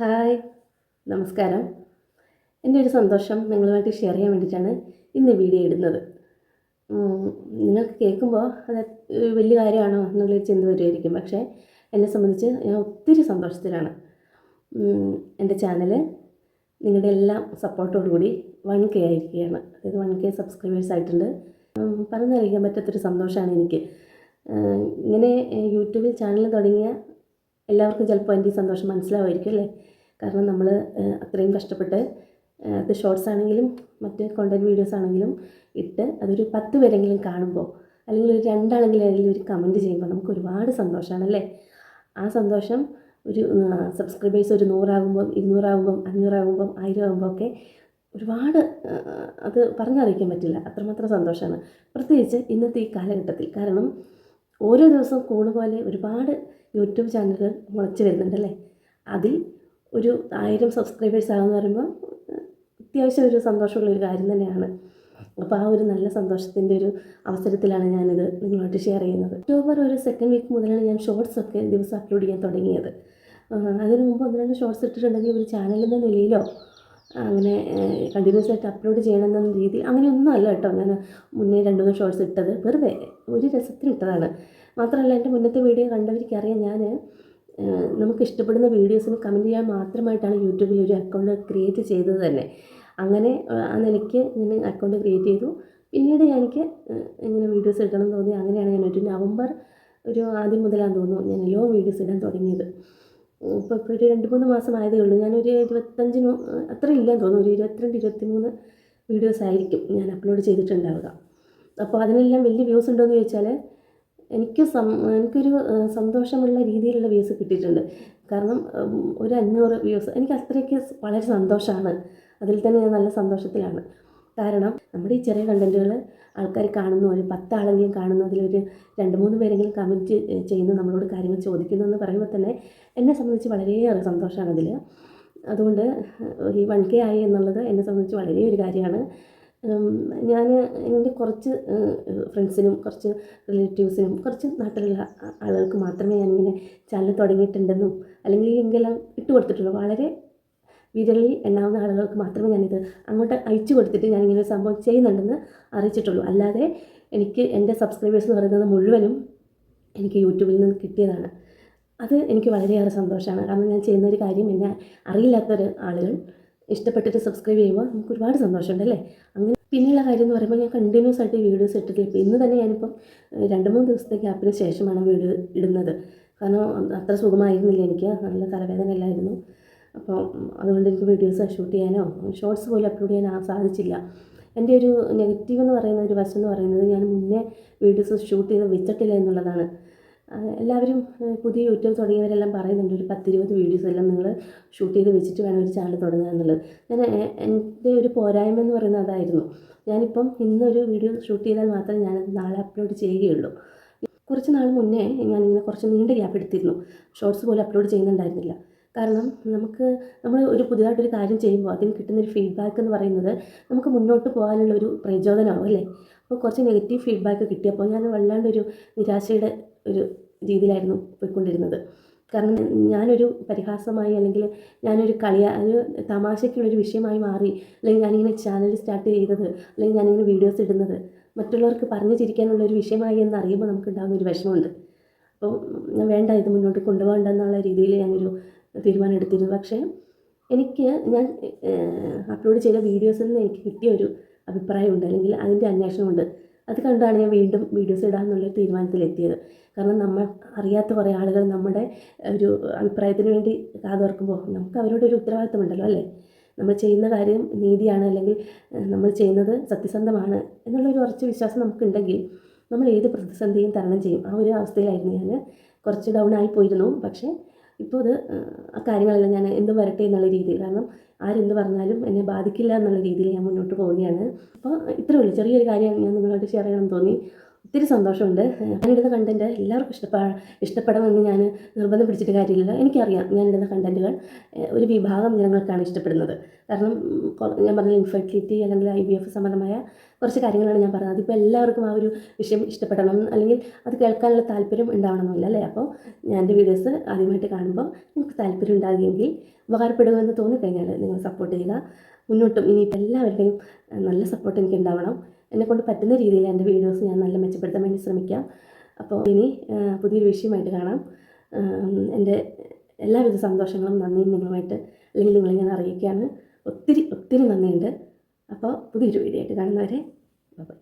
Hi നമസ്കാരം. എന്റെ ഒരു സന്തോഷം നിങ്ങളുമായിട്ട് ഷെയർ ചെയ്യാൻ വേണ്ടിയിട്ടാണ് ഇന്ന് വീഡിയോ ഇടുന്നത്. നിങ്ങൾക്ക് കേൾക്കുമ്പോൾ അത് വലിയ കാര്യമാണോ എന്നുള്ളൊരു ചിന്ത വരുമായിരിക്കും. പക്ഷേ എന്നെ സംബന്ധിച്ച് ഞാൻ ഒത്തിരി സന്തോഷത്തിലാണ്. എന്റെ ചാനൽ നിങ്ങളുടെ എല്ലാം സപ്പോർട്ടോടുകൂടി വൺ കെ ആയിരിക്കുകയാണ്. അതായത് വൺ കെ സബ്സ്ക്രൈബേഴ്സ് ആയിട്ടുണ്ട്. പറഞ്ഞറിയിക്കാൻ പറ്റാത്തൊരു സന്തോഷമാണ് എനിക്ക്. ഇങ്ങനെ യൂട്യൂബിൽ ചാനൽ തുടങ്ങിയ എല്ലാവർക്കും ചിലപ്പോൾ എന്റെ സന്തോഷം മനസ്സിലാവുമായിരിക്കും അല്ലേ? കാരണം നമ്മൾ അത്രയും കഷ്ടപ്പെട്ട് അത് ഷോർട്സ് ആണെങ്കിലും മറ്റ് കോണ്ടന്റ് വീഡിയോസ് ആണെങ്കിലും ഇട്ട് അതൊരു പത്ത് പേരെങ്കിലും കാണുമ്പോൾ അല്ലെങ്കിൽ ഒരു രണ്ടാണെങ്കിലും അല്ലെങ്കിൽ ഒരു കമന്റ് ചെയ്യുമ്പോൾ നമുക്ക് ഒരുപാട് സന്തോഷമാണല്ലേ ആ സന്തോഷം ഒരു സബ്സ്ക്രൈബേഴ്സ് ഒരു നൂറാകുമ്പം ഇരുന്നൂറാകുമ്പം അഞ്ഞൂറാകുമ്പം ആയിരം ആകുമ്പോൾ ഒക്കെ ഒരുപാട് അത് പറഞ്ഞറിയിക്കാൻ പറ്റില്ല. അത്രമാത്രം സന്തോഷമാണ് പ്രത്യേകിച്ച് ഇന്നത്തെ ഈ കാലഘട്ടത്തിൽ. കാരണം ഓരോ ദിവസവും കൂണ് പോലെ ഒരുപാട് യൂട്യൂബ് ചാനലുകൾ മുളച്ച് വരുന്നുണ്ടല്ലേ? അതിൽ ഒരു ആയിരം സബ്സ്ക്രൈബേഴ്സ് ആകുമെന്ന് പറയുമ്പോൾ അത്യാവശ്യം ഒരു സന്തോഷമുള്ള ഒരു കാര്യം തന്നെയാണ്. അപ്പോൾ ആ ഒരു നല്ല സന്തോഷത്തിന്റെ ഒരു അവസരത്തിലാണ് ഞാനിത് നിങ്ങളോട്ട് ഷെയർ ചെയ്യുന്നത്. ഒക്ടോബർ ഒരു സെക്കൻഡ് വീക്ക് മുതലാണ് ഞാൻ ഷോർട്സ് ഒക്കെ ദിവസം അപ്ലോഡ് ചെയ്യാൻ തുടങ്ങിയത്. അതിനു മുമ്പ് ഒന്ന് രണ്ട് ഷോർട്സ് ഇട്ടിട്ടുണ്ടെങ്കിൽ ഒരു ചാനലിന്റെ നിലയിലോ അങ്ങനെ കണ്ടിന്യൂസ് ആയിട്ട് അപ്ലോഡ് ചെയ്യണമെന്ന രീതി അങ്ങനെയൊന്നും അല്ല കേട്ടോ. ഞാൻ മുന്നേ രണ്ട് മൂന്ന് ഷോർട്സ് ഇട്ടത് വെറുതെ ഒരു രസത്തിന് ഇട്ടതാണ്. മാത്രമല്ല എന്റെ മുന്നത്തെ വീഡിയോ കണ്ടവർക്കറിയാം ഞാൻ നമുക്ക് ഇഷ്ടപ്പെടുന്ന വീഡിയോസിന് കമന്റ് ചെയ്യാൻ മാത്രമായിട്ടാണ് യൂട്യൂബിൽ ഒരു അക്കൗണ്ട് ക്രിയേറ്റ് ചെയ്തത് തന്നെ. അങ്ങനെ ആ, നിലയ്ക്ക് ഞാൻ അക്കൗണ്ട് ക്രിയേറ്റ് ചെയ്തു. പിന്നീട് എനിക്ക് ഇങ്ങനെ വീഡിയോസ് ഇടണം തോന്നി. അങ്ങനെയാണ് ഞാൻ ഒരു നവംബർ ഒരു ആദ്യം മുതലാണ് തോന്നുന്നു ഞാൻ ലോ വീഡിയോസ് ഇടാൻ തുടങ്ങിയത്. ഇപ്പോൾ ഇപ്പോൾ ഒരു രണ്ട് മൂന്ന് മാസം ആയതേ ഉള്ളൂ. ഞാനൊരു ഇരുപത്തഞ്ചിന് അത്ര ഇല്ലെന്ന് തോന്നുന്നു. ഒരു ഇരുപത്തിരണ്ട് ഇരുപത്തിമൂന്ന് വീഡിയോസ് ആയിരിക്കും ഞാൻ അപ്ലോഡ് ചെയ്തിട്ടുണ്ടാവുക. അപ്പോൾ അതിനെല്ലാം വലിയ വ്യൂസ് ഉണ്ടോ എന്ന് ചോദിച്ചാൽ എനിക്ക് സം എനിക്കൊരു സന്തോഷമുള്ള രീതിയിലുള്ള വ്യൂസ് കിട്ടിയിട്ടുണ്ട്. കാരണം ഒരു അഞ്ഞൂറ് വ്യൂസ് എനിക്ക് അത്രയ്ക്ക് വളരെ സന്തോഷമാണ്. അതിൽ തന്നെ ഞാൻ നല്ല സന്തോഷത്തിലാണ്. കാരണം നമ്മുടെ ഈ ചെറിയ കണ്ടന്റുകൾ ആൾക്കാർ കാണുന്നു ഒരു പത്താളെങ്കിലും കാണുന്നു അതിലൊരു രണ്ട് മൂന്ന് പേരെങ്കിലും കമന്റ് ചെയ്യുന്നു നമ്മളോട് കാര്യങ്ങൾ ചോദിക്കുന്നു എന്ന് പറയുമ്പോൾ തന്നെ എന്നെ സംബന്ധിച്ച് വളരെയേറെ സന്തോഷമാണ് അതിൽ അതുകൊണ്ട് ഈ വൺ കെ ആയി എന്നുള്ളത് എന്നെ സംബന്ധിച്ച് വളരെ ഒരു കാര്യമാണ് ഞാൻ എന്റെ കുറച്ച് ഫ്രണ്ട്സിനും കുറച്ച് റിലേറ്റീവ്സിനും കുറച്ച് നാട്ടിലുള്ള ആളുകൾക്ക് മാത്രമേ ഞാനിങ്ങനെ ചാനൽ തുടങ്ങിയിട്ടുണ്ടെന്നും അല്ലെങ്കിൽ എങ്കിലും ഇട്ട് കൊടുത്തിട്ടുള്ളൂ വളരെ വിരലിൽ എണ്ണാവുന്ന ആളുകൾക്ക് മാത്രമേ ഞാനിത് അങ്ങോട്ട് അയച്ചു കൊടുത്തിട്ട് ഞാനിങ്ങനെ ഇങ്ങനെ സംഭവം ചെയ്യുന്നുണ്ടെന്ന് അറിയിച്ചിട്ടുള്ളൂ. അല്ലാതെ എനിക്ക് എന്റെ സബ്സ്ക്രൈബേഴ്സ് എന്ന് പറയുന്നത് മുഴുവനും എനിക്ക് യൂട്യൂബിൽ നിന്ന് കിട്ടിയതാണ്. അത് എനിക്ക് വളരെയേറെ സന്തോഷമാണ്. കാരണം ഞാൻ ചെയ്യുന്ന ഒരു കാര്യം എന്നെ അറിയില്ലാത്തൊരു ആളുകൾ ഇഷ്ടപ്പെട്ടിട്ട് സബ്സ്ക്രൈബ് ചെയ്യുമ്പോൾ നമുക്ക് ഒരുപാട് സന്തോഷമുണ്ട് അല്ലേ? അങ്ങനെ പിന്നെയുള്ള കാര്യം എന്ന് പറയുമ്പോൾ ഞാൻ കണ്ടിന്യൂസ് ആയിട്ട് വീഡിയോസ് ഇട്ടിട്ടില്ല. ഇപ്പോൾ ഇന്ന് തന്നെ ഞാനിപ്പം രണ്ട് മൂന്ന് ദിവസത്തെ ഗ്യാപ്പിന് ശേഷമാണ് വീഡിയോ ഇടുന്നത്. കാരണം അത്ര സുഖമായിരുന്നില്ല എനിക്ക്. നല്ല തലവേദന ഇല്ലായിരുന്നു അപ്പോൾ അതുകൊണ്ട് എനിക്ക് വീഡിയോസ് ഷൂട്ട് ചെയ്യാനോ ഷോർട്സ് പോലും അപ്ലോഡ് ചെയ്യാനോ സാധിച്ചില്ല. എന്റെ ഒരു നെഗറ്റീവ് എന്ന് പറയുന്ന ഒരു വശം എന്ന് പറയുന്നത് ഞാൻ മുന്നേ വീഡിയോസ് ഷൂട്ട് ചെയ്ത് വെച്ചിട്ടില്ല എന്നുള്ളതാണ്. എല്ലാവരും പുതിയ യൂട്യൂബ് തുടങ്ങിയവരെല്ലാം പറയുന്നുണ്ട് ഒരു പത്തിരുപത് വീഡിയോസ് എല്ലാം നിങ്ങൾ ഷൂട്ട് ചെയ്ത് വെച്ചിട്ട് വേണം ഒരു ചാനൽ തുടങ്ങുക എന്നുള്ളത്. ഞാൻ എന്റെ ഒരു പോരായ്മ എന്ന് പറയുന്നത് അതായിരുന്നു. ഞാനിപ്പം ഇന്നൊരു വീഡിയോ ഷൂട്ട് ചെയ്താൽ മാത്രമേ ഞാനത് നാളെ അപ്ലോഡ് ചെയ്യുകയുള്ളൂ. കുറച്ച് നാൾ മുന്നേ ഞാനിങ്ങനെ കുറച്ച് നീണ്ട ഗ്യാപ്പ് എടുത്തിരുന്നു. ഷോർട്സ് പോലും അപ്ലോഡ് ചെയ്യുന്നുണ്ടായിരുന്നില്ല. കാരണം നമുക്ക് നമ്മൾ ഒരു പുതിയതായിട്ടൊരു കാര്യം ചെയ്യുമ്പോൾ അതിന് കിട്ടുന്നൊരു ഫീഡ്ബാക്ക് എന്ന് പറയുന്നത് നമുക്ക് മുന്നോട്ട് പോകാനുള്ള ഒരു പ്രചോദനമാവും അല്ലേ? അപ്പോൾ കുറച്ച് നെഗറ്റീവ് ഫീഡ്ബാക്ക് കിട്ടിയപ്പോൾ ഞാൻ വല്ലാണ്ടൊരു നിരാശയുടെ ഒരു രീതിയിലായിരുന്നു പോയിക്കൊണ്ടിരുന്നത്. കാരണം ഞാനൊരു പരിഹാസമായി അല്ലെങ്കിൽ ഞാനൊരു കളിയ ഒരു തമാശയ്ക്കുള്ളൊരു വിഷയമായി മാറി അല്ലെങ്കിൽ ഞാനിങ്ങനെ ചാനൽ സ്റ്റാർട്ട് ചെയ്തത് അല്ലെങ്കിൽ ഞാനിങ്ങനെ വീഡിയോസ് ഇടുന്നത് മറ്റുള്ളവർക്ക് പറഞ്ഞു ചിരിക്കാനുള്ള ഒരു വിഷയമായി എന്ന് അറിയുമ്പോൾ നമുക്ക് ഉണ്ടാകുന്ന ഒരു വിഷമമുണ്ട്. അപ്പോൾ വേണ്ട ഇത് മുന്നോട്ട് കൊണ്ടുപോകണ്ട എന്നുള്ള രീതിയിൽ ഞാനൊരു തീരുമാനം എടുത്തിരുന്നു പക്ഷേ എനിക്ക് ഞാൻ അപ്ലോഡ് ചെയ്ത വീഡിയോസിൽ നിന്ന് എനിക്ക് കിട്ടിയ ഒരു അഭിപ്രായമുണ്ട് അല്ലെങ്കിൽ അതിന്റെ അന്വേഷണമുണ്ട്. അത് കണ്ടാണ് ഞാൻ വീണ്ടും വീഡിയോസ് ഇടാമെന്നുള്ള തീരുമാനത്തിലെത്തിയത്. കാരണം നമ്മൾ അറിയാത്ത കുറേ ആളുകൾ നമ്മുടെ ഒരു അഭിപ്രായത്തിന് വേണ്ടി കാതോർക്കുമ്പോൾ നമുക്ക് അവരോട് ഒരു ഉത്തരവാദിത്തമുണ്ടല്ലോ അല്ലേ? നമ്മൾ ചെയ്യുന്ന കാര്യം നീതിയാണ് അല്ലെങ്കിൽ നമ്മൾ ചെയ്യുന്നത് സത്യസന്ധമാണ് എന്നുള്ളൊരു ഉറച്ച വിശ്വാസം നമുക്കുണ്ടെങ്കിൽ നമ്മൾ ഏത് പ്രതിസന്ധിയും തരണം ചെയ്യും. ആ ഒരു അവസ്ഥയിലായിരുന്നു ഞാൻ. കുറച്ച് ഡൗൺ ആയി പോയിരുന്നു. പക്ഷേ ഇപ്പോൾ അത് ആ കാര്യങ്ങളെല്ലാം ഞാൻ എന്ത് വരട്ടെ എന്നുള്ള രീതിയിൽ കാരണം ആരെന്ത് പറഞ്ഞാലും എന്നെ ബാധിക്കില്ല എന്നുള്ള രീതിയിൽ ഞാൻ മുന്നോട്ട് പോവുകയാണ്. അപ്പോൾ ഇത്രയേ ഉള്ളൂ. ചെറിയൊരു കാര്യം ഞാൻ നിങ്ങളോട് ഷെയർ ചെയ്യണമെന്ന് തോന്നി. ഒത്തിരി സന്തോഷമുണ്ട്. ഞാനിടുന്ന കണ്ടന്റ് എല്ലാവർക്കും ഇഷ്ടപ്പെടാ ഇഷ്ടപ്പെടണമെന്ന് ഞാൻ നിർബന്ധം പിടിച്ചിട്ട് കാര്യമില്ല എനിക്കറിയാം ഞാനിടുന്ന കണ്ടന്റുകൾ ഒരു വിഭാഗം ജനങ്ങൾക്കാണ് ഇഷ്ടപ്പെടുന്നത്. കാരണം ഞാൻ പറഞ്ഞ ഇൻഫെർട്ടിലിറ്റി അല്ലെങ്കിൽ ഐ ബി എഫ് സംബന്ധമായ കുറച്ച് കാര്യങ്ങളാണ് ഞാൻ പറഞ്ഞത്. അതിപ്പോൾ എല്ലാവർക്കും ആ ഒരു വിഷയം ഇഷ്ടപ്പെടണം അല്ലെങ്കിൽ അത് കേൾക്കാനുള്ള താല്പര്യം ഉണ്ടാവണമെന്നില്ല അല്ലേ? അപ്പോൾ ഞാൻ എന്റെ വീഡിയോസ് ആദ്യമായിട്ട് കാണുമ്പോൾ നിങ്ങൾക്ക് താല്പര്യം ഉണ്ടാകുമെങ്കിൽ ഉപകാരപ്പെടുമെന്ന് തോന്നിക്കഴിഞ്ഞാൽ നിങ്ങൾ സപ്പോർട്ട് ചെയ്യുക. മുന്നോട്ടും ഇനിയിപ്പോൾ എല്ലാവരുടെയും നല്ല സപ്പോർട്ട് എനിക്ക് ഉണ്ടാവണം എന്നെക്കൊണ്ട് പറ്റുന്ന രീതിയിൽ എന്റെ വീഡിയോസ് ഞാൻ നല്ല മെച്ചപ്പെടുത്താൻ വേണ്ടി ശ്രമിക്കാം. അപ്പോൾ ഇനി പുതിയൊരു വിഷയമായിട്ട് കാണാം. എന്റെ എല്ലാവിധ സന്തോഷങ്ങളും നന്ദിയും നിങ്ങളുമായിട്ട് അല്ലെങ്കിൽ നിങ്ങളെ ഞാൻ അറിയിക്കുകയാണ്. ഒത്തിരി ഒത്തിരി നന്ദിയുണ്ട്. അപ്പോൾ പുതിയൊരു വീഡിയോ ആയിട്ട് കാണുന്നവരെ ബൈ.